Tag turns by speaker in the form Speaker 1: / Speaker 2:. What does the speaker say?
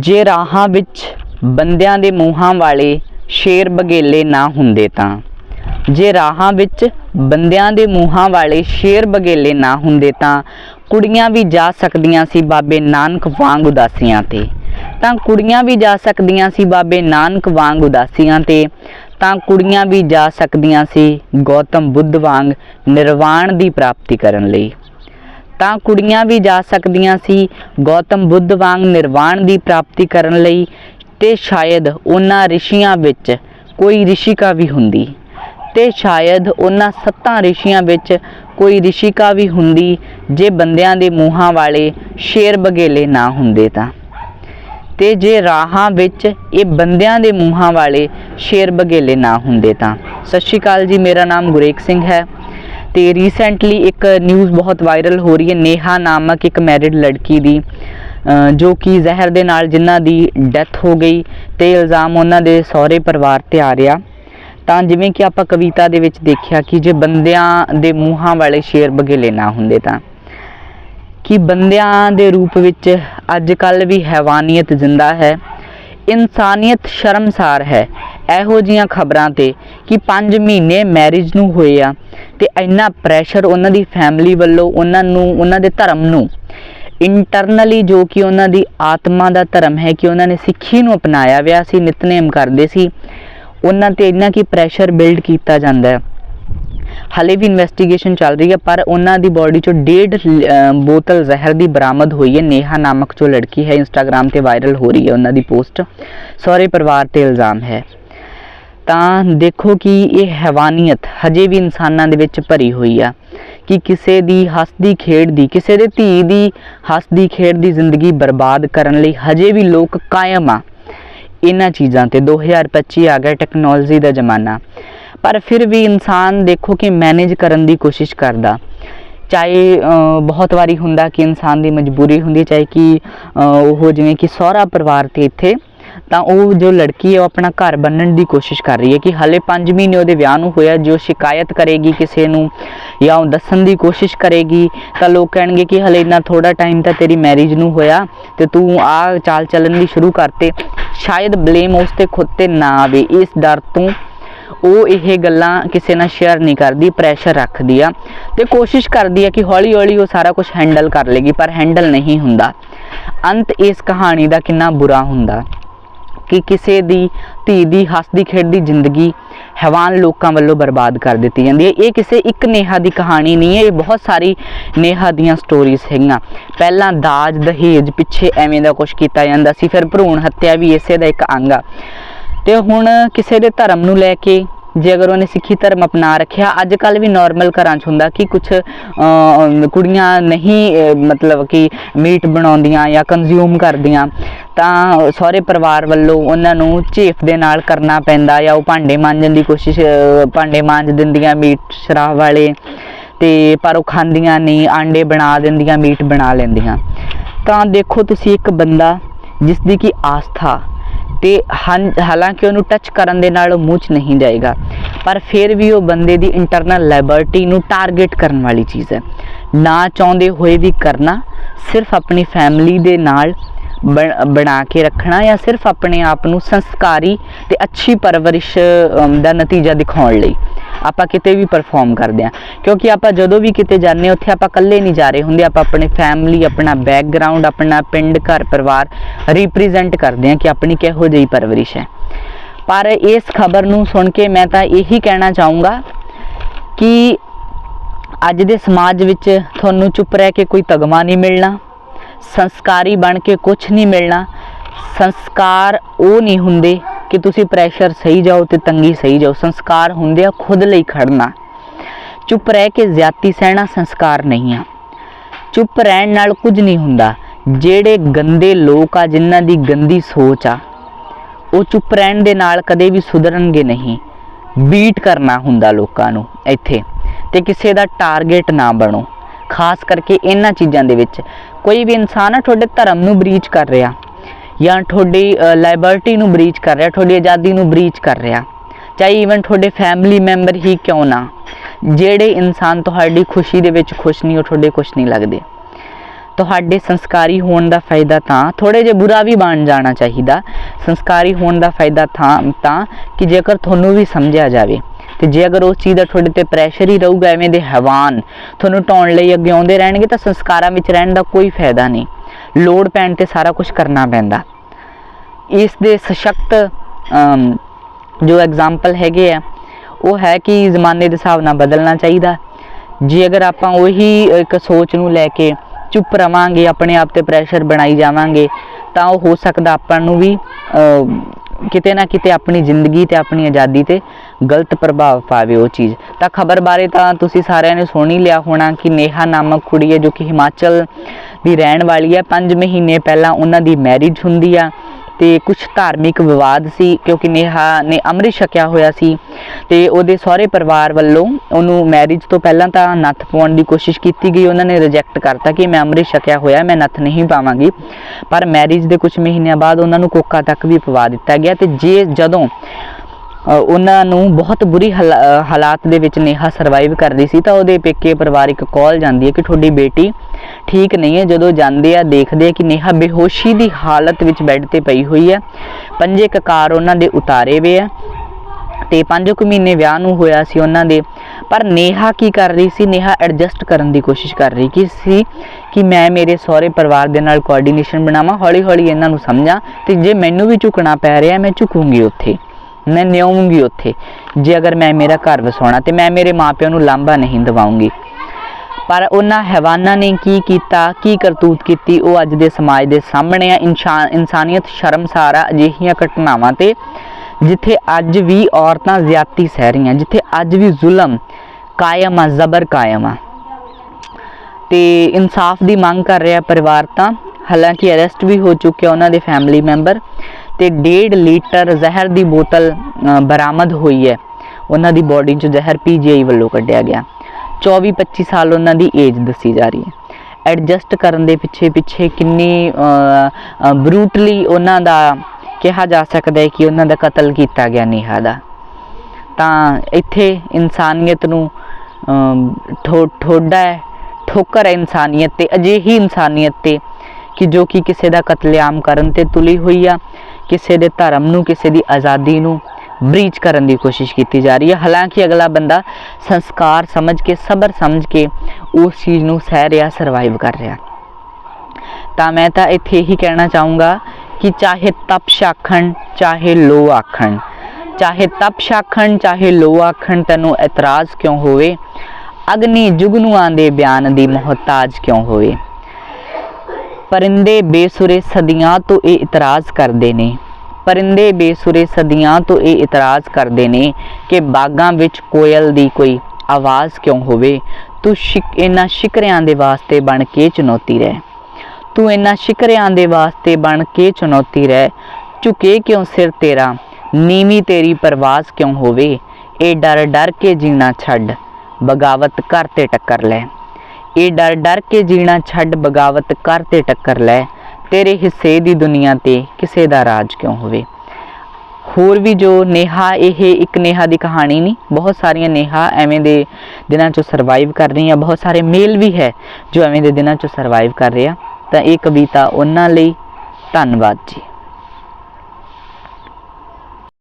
Speaker 1: ਜੇ ਰਾਹਾਂ ਵਿੱਚ ਬੰਦਿਆਂ ਦੇ ਮੂੰਹਾਂ ਵਾਲੇ ਸ਼ੇਰ ਬਗੇਲੇ ਨਾ ਹੁੰਦੇ ਤਾਂ। ਜੇ ਰਾਹਾਂ ਵਿੱਚ ਬੰਦਿਆਂ ਦੇ ਮੂੰਹਾਂ ਵਾਲੇ ਸ਼ੇਰ ਬਗੇਲੇ ਨਾ ਹੁੰਦੇ ਤਾਂ ਕੁੜੀਆਂ ਵੀ ਜਾ ਸਕਦੀਆਂ ਸੀ ਬਾਬੇ ਨਾਨਕ ਵਾਂਗ ਉਦਾਸੀਆਂ ਤੇ। ਤਾਂ ਕੁੜੀਆਂ ਵੀ ਜਾ ਸਕਦੀਆਂ ਸੀ ਬਾਬੇ ਨਾਨਕ ਵਾਂਗ ਉਦਾਸੀਆਂ ਤੇ। ਤਾਂ ਕੁੜੀਆਂ ਵੀ ਜਾ ਸਕਦੀਆਂ ਸੀ ਗੌਤਮ ਬੁੱਧ ਵਾਂਗ ਨਿਰਵਾਣ ਦੀ ਪ੍ਰਾਪਤੀ ਕਰਨ ਲਈ। ਤਾਂ ਕੁੜੀਆਂ ਵੀ ਜਾ ਸਕਦੀਆਂ ਸੀ। ਗੌਤਮ ਬੁੱਧ ਵਾਂਗ ਨਿਰਵਾਣ ਦੀ ਪ੍ਰਾਪਤੀ ਕਰਨ ਲਈ ਤੇ ਸ਼ਾਇਦ ਉਹਨਾਂ ਰਿਸ਼ੀਆਂ ਵਿੱਚ ਕੋਈ ਰਿਸ਼ਿਕਾ ਵੀ ਹੁੰਦੀ। ਤੇ ਸ਼ਾਇਦ ਉਹਨਾਂ ਸੱਤਾਂ ਰਿਸ਼ੀਆਂ ਵਿੱਚ ਕੋਈ ਰਿਸ਼ਿਕਾ ਵੀ ਹੁੰਦੀ ਜੇ ਬੰਦਿਆਂ ਦੇ ਮੂੰਹਾਂ ਵਾਲੇ ਸ਼ੇਰ ਬਗੇਲੇ ਨਾ ਹੁੰਦੇ ਤਾਂ। ਤੇ ਜੇ ਰਾਹਾਂ ਵਿੱਚ ਇਹ ਬੰਦਿਆਂ ਦੇ ਮੂੰਹਾਂ ਵਾਲੇ ਸ਼ੇਰ ਬਗੇਲੇ ਨਾ ਹੁੰਦੇ ਤਾਂ। ਸਤਿ ਸ਼੍ਰੀ ਅਕਾਲ ਜੀ, ਮੇਰਾ ਨਾਮ ਗੁਰੇਖ ਸਿੰਘ ਹੈ। ਤੇ ਰੀਸੈਂਟਲੀ ਇੱਕ ਨਿਊਜ਼ ਬਹੁਤ ਵਾਇਰਲ ਹੋ ਰਹੀ ਹੈ, ਨੇਹਾ ਨਾਮਕ ਇੱਕ ਮੈਰਿਡ ਲੜਕੀ ਦੀ ਜੋ ਕਿ ਜ਼ਹਿਰ ਦੇ ਨਾਲ ਜਿਨ੍ਹਾਂ ਦੀ ਡੈਥ ਹੋ ਗਈ ਤੇ ਇਲਜ਼ਾਮ ਉਹਨਾਂ ਦੇ ਸਹੁਰੇ ਪਰਿਵਾਰ ਤੇ ਆ ਰਿਹਾ। ਤਾਂ ਜਿਵੇਂ ਕਿ ਆਪਾਂ ਕਵਿਤਾ ਦੇ ਵਿੱਚ ਦੇਖਿਆ ਕਿ ਜੇ ਬੰਦਿਆਂ ਦੇ ਮੂੰਹਾਂ ਵਾਲੇ ਸ਼ੇਰ ਬਗੇਲੇ ਨਾ ਹੁੰਦੇ ਤਾਂ ਕਿ ਬੰਦਿਆਂ ਦੇ ਰੂਪ ਵਿੱਚ ਅੱਜ ਕੱਲ ਵੀ ਹੈਵਾਨੀਅਤ ਜ਼ਿੰਦਾ ਹੈ, ਇਨਸਾਨੀਅਤ ਸ਼ਰਮਸਾਰ ਹੈ। ਇਹੋ ਜੀਆਂ ਖਬਰਾਂ ਤੇ ਕਿ 5 ਮਹੀਨੇ ਮੈਰਿਜ ਨੂੰ ਹੋਏ ਆ ਤੇ ਇੰਨਾ ਪ੍ਰੈਸ਼ਰ ਉਹਨਾਂ ਦੀ ਫੈਮਿਲੀ ਵੱਲੋਂ ਉਹਨਾਂ ਨੂੰ ਉਹਨਾਂ ਦੇ ਧਰਮ ਨੂੰ। ਇੰਟਰਨਲੀ ਜੋ ਕਿ ਉਹਨਾਂ ਦੀ ਆਤਮਾ ਦਾ ਧਰਮ ਹੈ ਕਿ ਉਹਨਾਂ ਨੇ ਸਿੱਖੀ ਨੂੰ ਅਪਣਾਇਆ ਵਿਆ ਸੀ ਨਿਤਨੇਮ ਕਰਦੇ ਸੀ ਉਹਨਾਂ ਤੇ ਇੰਨਾ ਕੀ ਪ੍ਰੈਸ਼ਰ ਬਿਲਡ ਕੀਤਾ ਜਾਂਦਾ ਹੈ। ਹਲੇ ਵੀ ਇਨਵੈਸਟੀਗੇਸ਼ਨ ਚੱਲ ਰਹੀ ਹੈ ਪਰ ਉਹਨਾਂ ਦੀ ਬਾਡੀ ਚੋਂ ਡੇਢ ਅ, ਬੋਤਲ ਜ਼ਹਿਰ ਦੀ ਬਰਾਮਦ ਹੋਈ ਹੈ। ਨੇਹਾ ਨਾਮਕ ਜੋ ਲੜਕੀ ਹੈ ਇੰਸਟਾਗ੍ਰam ਤੇ ਵਾਇਰਲ ਹੋ ਰਹੀ ਹੈ ਉਹਨਾਂ ਦੀ ਪੋਸਟ ਸਹੁਰੇ ਪਰਿਵਾਰ ਤੇ ਇਲਜ਼ਾਮ ਹੈ। ਤਾਂ ਦੇਖੋ ਕਿ ਇਹ ਹੈਵਾਨੀਅਤ ਹਜੇ ਵੀ ਇਨਸਾਨਾਂ ਦੇ ਵਿੱਚ ਭਰੀ ਹੋਈ ਆ ਕਿ ਕਿਸੇ ਦੀ ਹੱਸਦੀ ਖੇਡਦੀ ਕਿਸੇ ਦੇ ਧੀ ਦੀ ਹੱਸਦੀ ਖੇਡਦੀ ਜ਼ਿੰਦਗੀ ਬਰਬਾਦ ਕਰਨ ਲਈ ਹਜੇ ਵੀ ਲੋਕ ਕਾਇਮ ਆ ਇਹਨਾਂ ਚੀਜ਼ਾਂ ਤੇ। 2025 ਆ ਗਿਆ ਟੈਕਨੋਲੋਜੀ ਦਾ ਜ਼ਮਾਨਾ। ਪਰ ਫਿਰ ਵੀ ਇਨਸਾਨ ਦੇਖੋ ਕਿ ਮੈਨੇਜ ਕਰਨ ਦੀ ਕੋਸ਼ਿਸ਼ ਕਰਦਾ। ਚਾਹੇ ਬਹੁਤ ਵਾਰੀ ਹੁੰਦਾ ਕਿ ਇਨਸਾਨ ਦੀ ਮਜਬੂਰੀ ਹੁੰਦੀ ਚਾਹੇ ਕਿ ਉਹ ਜਿਵੇਂ ਕਿ ਸਹੁਰਾ ਪਰਿਵਾਰ ਤੇ ਇੱਥੇ ਤਾਂ ਉਹ ਜੋ ਲੜਕੀ ਹੈ, ਉਹ ਆਪਣਾ ਘਰ ਬੰਨਣ ਦੀ ਕੋਸ਼ਿਸ਼ ਕਰ ਰਹੀ ਹੈ ਕਿ ਹਾਲੇ 5 ਮਹੀਨੇ ਉਹਦੇ ਵਿਆਹ ਨੂੰ ਹੋਇਆ, ਜੋ ਸ਼ਿਕਾਇਤ ਕਰੇਗੀ ਕਿਸੇ ਨੂੰ ਜਾਂ ਉਹ ਦੱਸਣ ਦੀ ਕੋਸ਼ਿਸ਼ ਕਰੇਗੀ, ਤਾਂ ਲੋਕ ਕਹਿਣਗੇ ਕਿ ਹਲੇ ਇੰਨਾ ਥੋੜਾ ਟਾਈਮ ਤਾਂ ਤੇਰੀ ਮੈਰਿਜ ਨੂੰ ਹੋਇਆ ਤੇ ਤੂੰ ਆ ਚਾਲ ਚੱਲਣ ਦੀ ਸ਼ੁਰੂ ਕਰਤੇ। ਸ਼ਾਇਦ ਬਲੇਮ ਉਸ ਤੇ ਖੁਦ ਤੇ ਨਾ ਆਵੇ। ਇਸ ਡਰ ਤੋਂ ਉਹ ਇਹ ਗੱਲਾਂ ਕਿਸੇ ਨਾਲ ਸ਼ੇਅਰ ਨਹੀਂ ਕਰਦੀ ਪ੍ਰੈਸ਼ਰ ਰੱਖਦੀ ਆ ਤੇ ਕੋਸ਼ਿਸ਼ ਕਰਦੀ ਆ ਕਿ ਹੌਲੀ ਹੌਲੀ ਉਹ ਸਾਰਾ ਕੁਝ ਹੈਂਡਲ ਕਰ ਲੇਗੀ, ਪਰ ਹੈਂਡਲ ਨਹੀਂ ਹੁੰਦਾ। ਅੰਤ ਇਸ ਕਹਾਣੀ ਦਾ ਕਿੰਨਾ ਬੁਰਾ ਹੁੰਦਾ। ਕਿ ਕਿਸੇ ਦੀ ਧੀ ਦੀ ਹੱਸਦੀ ਖੇਡਦੀ ਜ਼ਿੰਦਗੀ ਹੈਵਾਨ ਲੋਕਾਂ ਵੱਲੋਂ ਬਰਬਾਦ ਕਰ ਦਿੱਤੀ ਜਾਂਦੀ ਹੈ। ਇਹ ਕਿਸੇ ਇੱਕ ਨੇਹਾ ਦੀ ਕਹਾਣੀ ਨਹੀਂ ਹੈ, ਇਹ ਬਹੁਤ ਸਾਰੀ ਨੇਹਾ ਦੀਆਂ ਸਟੋਰੀਜ਼ ਹੈਗੀਆਂ। ਪਹਿਲਾਂ ਦਾਜ, ਦਹੇਜ ਪਿੱਛੇ ਐਵੇਂ ਦਾ ਕੁਝ ਕੀਤਾ ਜਾਂਦਾ ਸੀ, ਫਿਰ ਭਰੂਣ ਹੱਤਿਆ ਵੀ ਇਸੇ ਦਾ ਇੱਕ ਅੰਗ ਆ। ਤੇ ਹੁਣ ਕਿਸੇ ਦੇ ਧਰਮ ਨੂੰ ਲੈ ਕੇ ਜੇ ਅਗਰ ਉਹਨੇ ਸਿੱਖੀ ਧਰਮ ਅਪਣਾ ਰੱਖਿਆ ਅੱਜ ਕੱਲ ਵੀ ਨਾਰਮਲ ਘਰਾਂ 'ਚ ਹੁੰਦਾ ਕਿ ਕੁਝ ਕੁੜੀਆਂ ਨਹੀਂ ਮਤਲਬ ਕਿ ਮੀਟ ਬਣਾਉਂਦੀਆਂ ਜਾਂ ਕੰਜ਼ਿਊਮ ਕਰਦੀਆਂ, ਤਾਂ ਸਹੁਰੇ ਪਰਿਵਾਰ ਵੱਲੋਂ ਉਹਨਾਂ ਨੂੰ ਝੇਫ ਦੇ ਨਾਲ ਕਰਨਾ ਪੈਂਦਾ ਜਾਂ ਉਹ ਭਾਂਡੇ ਮਾਂਜਣ ਦੀ ਕੋਸ਼ਿਸ਼ ਭਾਂਡੇ ਮਾਂਜ ਦਿੰਦੀਆਂ ਮੀਟ ਸ਼ਰਾਬ ਵਾਲੇ, ਤੇ ਪਰ ਉਹ ਖਾਂਦੀਆਂ ਨਹੀਂ, ਆਂਡੇ ਬਣਾ ਦਿੰਦੀਆਂ ਮੀਟ ਬਣਾ ਲੈਂਦੀਆਂ। ਤਾਂ ਦੇਖੋ ਤੁਸੀਂ ਇੱਕ ਬੰਦਾ ਜਿਸ ਦੀ ਕੀ ਆਸਥਾ, ਤੇ ਹਨ- ਹਾਲਾਂਕਿ ਉਹਨੂੰ ਟੱਚ ਕਰਨ ਦੇ ਨਾਲ ਉਹ ਮੂੰਹ 'ਚ ਨਹੀਂ ਜਾਏਗਾ। ਪਰ ਫਿਰ ਵੀ ਉਹ ਬੰਦੇ ਦੀ ਇੰਟਰਨਲ ਲਿਬਰਟੀ ਨੂੰ ਟਾਰਗੇਟ ਕਰਨ ਵਾਲੀ ਚੀਜ਼ ਹੈ। ਨਾ ਚਾਹੁੰਦੇ ਹੋਏ ਵੀ ਕਰਨਾ, ਸਿਰਫ ਆਪਣੀ ਫੈਮਿਲੀ ਦੇ ਨਾਲ ਬਣ- ਬਣਾ ਕੇ ਰੱਖਣਾ ਜਾਂ ਸਿਰਫ ਆਪਣੇ ਆਪ ਨੂੰ ਸੰਸਕਾਰੀ ਤੇ ਅੱਛੀ ਪਰਵਰਿਸ਼ ਦਾ ਨਤੀਜਾ ਦਿਖਾਉਣ ਲਈ ਆਪਾਂ ਕਿਤੇ ਵੀ ਪਰਫਾਰਮ ਕਰਦੇ ਹਾਂ। ਕਿਉਂਕਿ ਆਪਾਂ ਜਦੋਂ ਵੀ ਕਿਤੇ ਜਾਂਦੇ ਹਾਂ, ਉੱਥੇ ਆਪਾਂ ਇਕੱਲੇ ਨਹੀਂ ਜਾ ਰਹੇ ਹੁੰਦੇ, ਆਪਾਂ ਆਪਣੇ ਫੈਮਿਲੀ ਆਪਣਾ ਬੈਕਗ੍ਰਾਉਂਡ ਆਪਣਾ ਪਿੰਡ, ਘਰ, ਪਰਿਵਾਰ ਰਿਪਰੈਜ਼ੈਂਟ ਕਰਦੇ ਹਾਂ ਕਿ ਆਪਣੀ ਕਿਹੋ ਜਿਹੀ ਪਰਵਰਿਸ਼ ਹੈ। ਪਰ ਇਸ ਖਬਰ ਨੂੰ ਸੁਣ ਕੇ ਮੈਂ ਤਾਂ ਇਹੀ ਕਹਿਣਾ ਚਾਹੂੰਗਾ ਕਿ ਅੱਜ ਦੇ ਸਮਾਜ ਵਿੱਚ ਤੁਹਾਨੂੰ ਚੁੱਪ ਰਹਿ ਕੇ ਕੋਈ ਤਗਮਾ ਨਹੀਂ ਮਿਲਣਾ, ਸੰਸਕਾਰੀ ਬਣ ਕੇ ਕੁਝ ਨਹੀਂ ਮਿਲਣਾ, ਸੰਸਕਾਰ ਉਹ ਨਹੀਂ ਹੁੰਦੇ ਕਿ ਤੁਸੀਂ ਪ੍ਰੈਸ਼ਰ ਸਹੀ ਜਾਓ ਤੇ ਤੰਗੀ ਸਹੀ ਜਾਓ, ਸੰਸਕਾਰ ਹੁੰਦੇ ਆ ਖੁਦ ਲਈ ਖੜਨਾ। ਚੁੱਪ ਰਹਿ ਕੇ ਜ਼ਿਆਤੀ ਸਹਿਣਾ ਸੰਸਕਾਰ ਨਹੀਂ ਆ। ਚੁੱਪ ਰਹਿਣ ਨਾਲ ਕੁਝ ਨਹੀਂ ਹੁੰਦਾ। ਜਿਹੜੇ ਗੰਦੇ ਲੋਕ ਆ, ਜਿਨ੍ਹਾਂ ਦੀ ਗੰਦੀ ਸੋਚ ਆ ਉਹ ਚੁੱਪ ਰਹਿਣ ਦੇ ਨਾਲ ਕਦੇ ਵੀ ਸੁਧਰਨਗੇ ਨਹੀਂ। ਬੀਟ ਕਰਨਾ ਹੁੰਦਾ ਲੋਕਾਂ ਨੂੰ ਇੱਥੇ ਤੇ ਕਿਸੇ ਦਾ ਟਾਰਗੇਟ ਨਾ ਬਣੋ। ਖਾਸ ਕਰਕੇ ਇਹਨਾਂ ਚੀਜ਼ਾਂ ਦੇ ਵਿੱਚ ਕੋਈ ਵੀ ਇਨਸਾਨ ਆ ਤੁਹਾਡੇ ਧਰਮ ਨੂੰ ਬਰੀਚ ਕਰ ਰਿਹਾ ਜਾਂ ਤੁਹਾਡੀ ਲਾਇਬਿਲਿਟੀ ਨੂੰ ਬਰੀਚ ਕਰ ਰਿਹਾ, ਤੁਹਾਡੀ ਆਜ਼ਾਦੀ ਨੂੰ ਬਰੀਚ ਕਰ ਰਿਹਾ। ਚਾਹੇ ਇਵਨ ਤੁਹਾਡੇ ਫੈਮਿਲੀ ਮੈਂਬਰ ਹੀ ਕਿਉਂ ਨਾ। ਜਿਹੜੇ ਇਨਸਾਨ ਤੁਹਾਡੀ ਖੁਸ਼ੀ ਦੇ ਵਿੱਚ ਖੁਸ਼ ਨਹੀਂ, ਉਹ ਤੁਹਾਡੇ ਕੁਛ ਨਹੀਂ ਲੱਗਦੇ। ਤੁਹਾਡੇ ਸੰਸਕਾਰੀ ਹੋਣ ਦਾ ਫਾਇਦਾ ਤਾਂ ਥੋੜੇ ਜਿਹਾ ਬੁਰਾ ਵੀ ਬਣ ਜਾਣਾ ਚਾਹੀਦਾ। ਸੰਸਕਾਰੀ ਹੋਣ ਦਾ ਫਾਇਦਾ ਤਾਂ ਤਾਂ ਕਿ ਜੇਕਰ ਤੁਹਾਨੂੰ ਵੀ ਸਮਝਿਆ ਜਾਵੇ, ਤੇ ਜੇ ਅਗਰ ਉਸ ਚੀਜ਼ ਦਾ ਤੁਹਾਡੇ ਤੇ ਪ੍ਰੈਸ਼ਰ ਹੀ ਰਹੂਗਾ, ਐਵੇਂ ਦੇ ਹੈਵਾਨ ਤੁਹਾਨੂੰ ਢਾਉਣ ਲਈ ਅੱਗੇ ਆਉਂਦੇ ਰਹਿਣਗੇ, ਤਾਂ ਸੰਸਕਾਰਾਂ ਵਿੱਚ ਰਹਿਣ ਦਾ ਕੋਈ ਫਾਇਦਾ ਨਹੀਂ। ਲੋੜ ਪੈਣ ਤੇ ਸਾਰਾ ਕੁਝ ਕਰਨਾ ਪੈਂਦਾ। ਇਸ ਦੇ ਸਸ਼ਕਤ ਜੋ ਐਗਜ਼ਾਮਪਲ ਹੈਗੇ ਆ, ਉਹ ਹੈ ਕਿ ਜ਼ਮਾਨੇ ਦੇ ਹਿਸਾਬ ਨਾਲ ਬਦਲਣਾ ਚਾਹੀਦਾ। ਜੇ ਅਗਰ ਆਪਾਂ ਉਹੀ ਇੱਕ ਸੋਚ ਨੂੰ ਲੈ ਕੇ ਚੁੱਪ ਰਵਾਂਗੇ, ਆਪਣੇ ਆਪ ਤੇ ਪ੍ਰੈਸ਼ਰ ਬਣਾਈ ਜਾਵਾਂਗੇ, ਤਾਂ ਉਹ ਹੋ ਸਕਦਾ ਆਪਾਂ ਨੂੰ ਵੀ ਕਿਤੇ ਨਾ ਕਿਤੇ ਆਪਣੀ ਜ਼ਿੰਦਗੀ ਤੇ ਆਪਣੀ ਆਜ਼ਾਦੀ ਤੇ ਗਲਤ ਪ੍ਰਭਾਵ ਪਾਵੇ ਉਹ ਚੀਜ਼। ਤਾਂ ਖਬਰ ਬਾਰੇ ਤਾਂ ਤੁਸੀਂ ਸਾਰਿਆਂ ਨੇ ਸੁਣ ਹੀ ਲਿਆ ਹੋਣਾ ਕਿ ਨੇਹਾ ਨਾਮਕ ਕੁੜੀ ਹੈ ਜੋ ਕਿ ਹਿਮਾਚਲ ਦੀ ਰਹਿਣ ਵਾਲੀ ਹੈ। 5 ਮਹੀਨੇ ਪਹਿਲਾਂ ਉਹਨਾਂ ਦੀ ਮੈਰਿਜ ਹੁੰਦੀ ਆ। ਤੇ ਕੁਝ ਧਾਰਮਿਕ ਵਿਵਾਦ ਸੀ, ਕਿਉਂਕਿ ਨੇਹਾ ਨੇ ਅੰਮ੍ਰਿਤ ਛਕਿਆ ਹੋਇਆ ਸੀ ਤੇ ਉਹਦੇ ਸਹੁਰੇ ਪਰਿਵਾਰ ਵੱਲੋਂ ਉਹਨੂੰ ਮੈਰਿਜ ਤੋਂ ਪਹਿਲਾਂ ਤਾਂ ਨੱਥ ਪਾਉਣ ਦੀ ਕੋਸ਼ਿਸ਼ ਕੀਤੀ ਗਈ, ਉਹਨਾਂ ਨੇ ਰਿਜੈਕਟ ਕਰਤਾ ਕਿ ਮੈਂ ਅੰਮ੍ਰਿਤ ਛਕਿਆ ਹੋਇਆ, ਮੈਂ ਨੱਥ ਨਹੀਂ ਪਾਵਾਂਗੀ। ਪਰ ਮੈਰਿਜ ਦੇ ਕੁਝ ਮਹੀਨਿਆਂ ਬਾਅਦ ਉਹਨਾਂ ਨੂੰ ਕੋਕਾ ਤੱਕ ਵੀ ਪਵਾ ਦਿੱਤਾ ਗਿਆ ਤੇ ਜੇ ਜਦੋਂ ਉਹਨਾਂ ਨੂੰ ਬਹੁਤ ਬੁਰੀ ਹਾਲਾ- ਹਾਲਾਤ ਦੇ ਵਿੱਚ ਨੇਹਾ ਸਰਵਾਈਵ ਕਰ ਰਹੀ ਸੀ, ਤਾਂ ਉਹਦੇ ਪੇਕੇ ਪਰਿਵਾਰ ਇੱਕ ਕਾਲ ਜਾਂਦੀ ਹੈ ਕਿ ਤੁਹਾਡੀ ਬੇਟੀ ਠੀਕ ਨਹੀਂ ਹੈ। ਜਦੋਂ ਜਾਂਦੇ ਆ, ਦੇਖਦੇ ਆ ਕਿ ਨੇਹਾ ਬੇਹੋਸ਼ੀ ਦੀ ਹਾਲਤ ਵਿੱਚ ਬੈੱਡ ਤੇ ਪਈ ਹੋਈ ਹੈ। ਪੰਜੇ ਕਕਾਰ ਉਹਨਾਂ ਦੇ ਉਤਾਰੇ ਹੋਏ ਆ ਤੇ ਪੰਜ ਕੁ ਮਹੀਨੇ ਵਿਆਹ ਨੂੰ ਹੋਇਆ ਸੀ ਉਹਨਾਂ ਦੇ। ਪਰ ਨੇਹਾ ਕੀ ਕਰ ਰਹੀ ਸੀ? ਨੇਹਾ ਐਡਜਸਟ ਕਰਨ ਦੀ ਕੋਸ਼ਿਸ਼ ਕਰ ਰਹੀ ਕਿ ਸੀ ਕਿ ਮੈਂ ਮੇਰੇ ਸਹੁਰੇ ਪਰਿਵਾਰ ਦੇ ਨਾਲ ਕੋਆਰਡੀਨੇਸ਼ਨ ਬਣਾਵਾਂ ਹੌਲੀ ਹੌਲੀ ਇਹਨਾਂ ਨੂੰ ਸਮਝਾਂ ਤੇ ਜੇ ਮੈਨੂੰ ਵੀ ਝੁਕਣਾ ਪੈ ਰਿਹਾ, ਮੈਂ ਝੁਕੂੰਗੀ ਉੱਥੇ। ਮੈਂ ਨਿਉਉਂਗੀ ਉੱਥੇ। ਜੇ ਅਗਰ ਮੈਂ ਮੇਰਾ ਘਰ ਵਸਾਉਣਾ ਤੇ ਮੈਂ ਮੇਰੇ ਮਾਪਿਆਂ ਨੂੰ ਲਾਂਭਾ ਨਹੀਂ ਦਵਾਉਂਗੀ। ਪਰ ਉਹਨਾਂ ਹੈਵਾਨਾਂ ਨੇ ਕੀ ਕੀਤਾ, ਕੀ ਕਰਤੂਤ ਕੀਤੀ, ਉਹ ਅੱਜ ਦੇ ਸਮਾਜ ਦੇ ਸਾਹਮਣੇ ਆ। ਇਨਸ਼ਾ- ਇਨਸਾਨੀਅਤ ਸ਼ਰਮਸਾਰ ਆ ਅਜਿਹੀਆਂ ਘਟਨਾਵਾਂ ਤੇ, ਜਿੱਥੇ ਅੱਜ ਵੀ ਔਰਤਾਂ ਜ਼ਿਆਦਤੀ ਸਹਿ ਰਹੀਆਂ, ਜਿੱਥੇ ਅੱਜ ਵੀ ਜ਼ੁਲਮ ਕਾਇਮ ਆ, ਜ਼ਬਰ ਕਾਇਮ ਆ। ਤੇ ਇਨਸਾਫ ਦੀ ਮੰਗ ਕਰ ਰਿਹਾ ਪਰਿਵਾਰ ਤਾਂ, ਹਾਲਾਂਕਿ ਅਰੈਸਟ ਵੀ ਹੋ ਚੁੱਕਿਆ ਉਹਨਾਂ ਦੇ ਫੈਮਿਲੀ ਮੈਂਬਰ। ਤੇ 1.5 ਲੀਟਰ ਜ਼ਹਿਰ ਦੀ ਬੋਤਲ ਬਰਾਮਦ ਹੋਈ ਹੈ। ਉਹਨਾਂ ਦੀ ਬੋਡੀ 'ਚ ਜ਼ਹਿਰ ਪੀਜੀਆਈ ਵੱਲੋਂ ਕੱਢਿਆ ਗਿਆ। 24-25 ਸਾਲ ਉਹਨਾਂ ਦੀ ਏਜ ਦੱਸੀ ਜਾ ਰਹੀ ਹੈ। ਐਡਜਸਟ ਕਰਨ ਦੇ ਪਿੱਛੇ ਪਿੱਛੇ ਕਿੰਨੀ ਬਰੂਟਲੀ ਉਹਨਾਂ ਦਾ ਕਿਹਾ ਜਾ ਸਕਦਾ ਹੈ ਕਿ ਉਹਨਾਂ ਦਾ ਕਤਲ ਕੀਤਾ ਗਿਆ ਨੇਹਾ ਦਾ। ਤਾਂ ਇੱਥੇ ਇਨਸਾਨੀਅਤ ਨੂੰ ਠੋ ਠੋਡਾ ਹੈ ਠੋਕਰ ਹੈ ਇਨਸਾਨੀਅਤ ਤੇ ਅਜਿਹੀ ਇਨਸਾਨੀਅਤ ਤੇ ਕਿ ਜੋ ਕਿ ਕਿਸੇ ਦਾ ਕਤਲੇਆਮ ਕਰਨ ਤੇ ਤੁਲੀ ਹੋਈ ਆ। ਕਿਸੇ ਦੇ ਧਰਮ ਨੂੰ, ਕਿਸੇ ਦੀ ਆਜ਼ਾਦੀ ਨੂੰ ਬ੍ਰੀਚ ਕਰਨ ਦੀ ਕੋਸ਼ਿਸ਼ ਕੀਤੀ ਜਾ ਰਹੀ ਹੈ। ਹਾਲਾਂਕਿ ਅਗਲਾ ਬੰਦਾ ਸੰਸਕਾਰ ਸਮਝ ਕੇ, ਸਬਰ ਸਮਝ ਕੇ ਉਸ ਚੀਜ਼ ਨੂੰ ਸਹਿ ਰਿਹਾ ਸਰਵਾਈਵ ਕਰ ਰਿਹਾ। ਤਾਂ ਮੈਂ ਤਾਂ ਇੱਥੇ ਹੀ ਕਹਿਣਾ ਚਾਹੂੰਗਾ ਕਿ ਚਾਹੇ ਤਪ ਸ਼ਾਖਣ, ਚਾਹੇ ਲੋ ਆਖਣ, ਚਾਹੇ ਤਪ ਸ਼ਾਖਣ, ਚਾਹੇ ਲੋ ਆਖਣ, ਤੈਨੂੰ ਇਤਰਾਜ਼ ਕਿਉਂ ਹੋਵੇ? ਅਗਨੀ ਜੁਗਨੂਆਂ ਦੇ ਬਿਆਨ ਦੀ ਮੁਹਤਾਜ ਕਿਉਂ ਹੋਵੇ? ਪਰਿੰਦੇ ਬੇਸੁਰੇ ਸਦੀਆਂ ਤੋਂ ਇਹ ਇਤਰਾਜ਼ ਕਰਦੇ ਨੇ। ਪਰਿੰਦੇ ਬੇਸੁਰੇ ਸਦੀਆਂ ਤੋਂ ਇਹ ਇਤਰਾਜ਼ ਕਰਦੇ ਨੇ ਕਿ ਬਾਗਾਂ ਵਿੱਚ ਕੋਇਲ ਦੀ ਕੋਈ ਆਵਾਜ਼ ਕਿਉਂ ਹੋਵੇ? ਤੂੰ ਸ਼ਿਕ, ਇਹਨਾਂ ਸ਼ਿਕਰਿਆਂ ਦੇ ਵਾਸਤੇ ਬਣ ਕੇ ਚੁਣੌਤੀ ਰਹਿ। ਤੂੰ ਇਹਨਾਂ ਸ਼ਿਕਰਿਆਂ ਦੇ ਵਾਸਤੇ ਬਣ ਕੇ ਚੁਣੌਤੀ ਰਹਿ। ਝੁਕੇ ਕਿਉਂ ਸਿਰ ਤੇਰਾ? ਨੀਵੀਂ ਤੇਰੀ ਪਰਵਾਜ਼ ਕਿਉਂ ਹੋਵੇ? ਇਹ ਡਰ ਡਰ ਕੇ ਜੀਣਾ ਛੱਡ। ਬਗਾਵਤ ਕਰ ਤੇ ਟੱਕਰ ਲੈ। ਇਹ ਡਰ ਡਰ ਕੇ ਜੀਣਾ ਛੱਡ ਬਗਾਵਤ ਕਰ ਤੇ ਟੱਕਰ ਲੈ। ਤੇਰੇ ਹਿੱਸੇ ਦੀ ਦੁਨੀਆ ਤੇ ਕਿਸੇ ਦਾ ਰਾਜ ਕਿਉਂ ਹੋਵੇ? ਹੋਰ ਵੀ ਜੋ ਨੇਹਾ, ਇਹ ਇੱਕ ਨੇਹਾ ਦੀ ਕਹਾਣੀ ਨਹੀਂ। ਬਹੁਤ ਸਾਰੀਆਂ ਨੇਹਾ ਐਵੇਂ ਦੇ ਦਿਨਾਂ 'ਚੋਂ ਸਰਵਾਈਵ ਕਰ ਰਹੀਆਂ। ਬਹੁਤ ਸਾਰੇ ਮੇਲ ਵੀ ਹੈ ਜੋ ਐਵੇਂ ਦੇ ਦਿਨਾਂ 'ਚੋਂ ਸਰਵਾਈਵ ਕਰ ਰਿਹਾ। ਤਾਂ ਇਹ ਕਵਿਤਾ ਉਹਨਾਂ ਲਈ। ਧੰਨਵਾਦ ਜੀ।